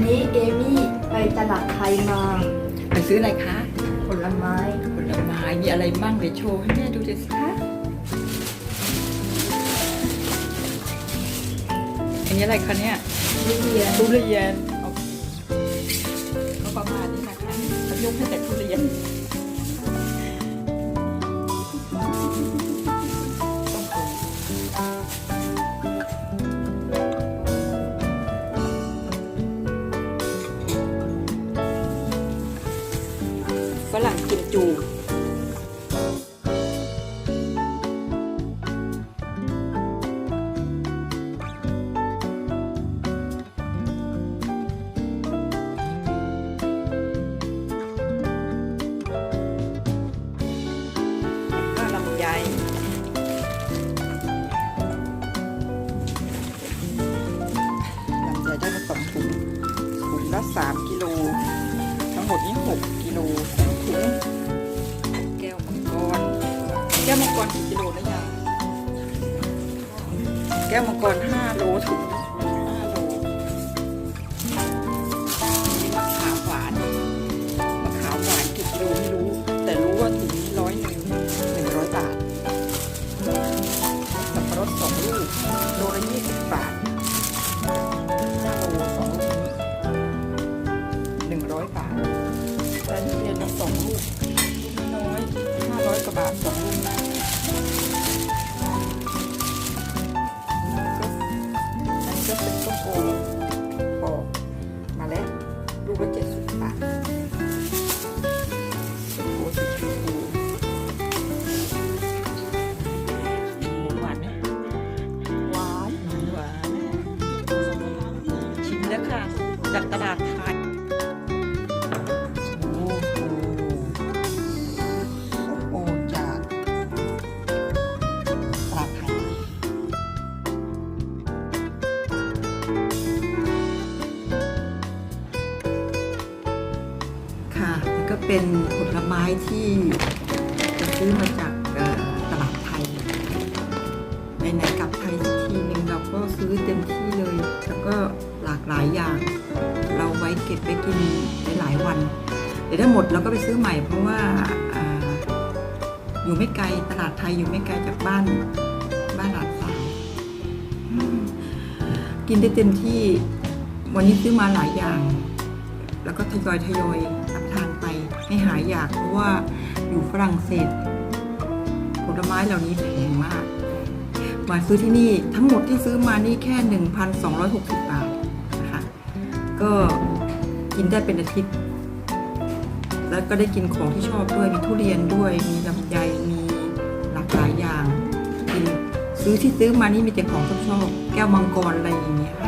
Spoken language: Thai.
วันนี้เอมี่ไปตลาดไทยมา ไปซื้ออะไรคะ ผลไม้ ผลไม้มีอะไรบ้างเดี๋ยวโชว์ให้แม่ดูเลยสิคะอันนี้อะไรคะเนี่ยทุเรียนทุเรียนโอเคก็ประมาณนี้นะคะเขายกให้แต่ทุเรียน ดนี้หกกิโลถุงแก้วมังกร แก้วมังกรกี่กิโลนะยายแก้วมังกรห้าโลถุงห้าโลมีมะขามหวานมะขามหวานกี่กิโลไม่รู้ แต่รู้ว่าถุงนี้ร้อยหนึ่งหนึ่งร้อยบาทสับปะรดสองลูกโลละยี่สิบ สองลูกลูกน้อยห้าร้อยกว่าบาทสองลูกนะอันนี้ก็เป็นต้มโอป เป็นผลไม้ที่ซื้อมาจากตลาดไทยไหนๆกลับไทยสักทีหนึ่งเราก็ซื้อเต็มที่เลย แล้วก็หลากหลายอย่าง เราไว้เก็บไปกินหลายวันเดี๋ยวถ้าหมดเราก็ไปซื้อใหม่เพราะว่าออยู่ไม่ไกลตลาดไทยอยู่ไม่ไกลจากบ้านบ้านหลานสาวกินได้เต็มที่วันนี้ซื้อมาหลายอย่าง แล้วก็ทยอยทยอย ให้หายอยากเพราะว่าอยู่ฝรั่งเศสผลไม้เหล่านี้แพงมาก มาซื้อที่นี่ทั้งหมดที่ซื้อมานี่แค่ 1,260 บาทนะคะก็กินได้เป็นอาทิตย์ แล้วก็ได้กินของที่ชอบด้วย มีทุเรียนด้วย มีลำไยมีหลากหลายอย่างกินซื้อที่ซื้อมานี่มีแต่ของที่ชอบแก้วมังกรอะไรอย่างเงี้ยค่ะ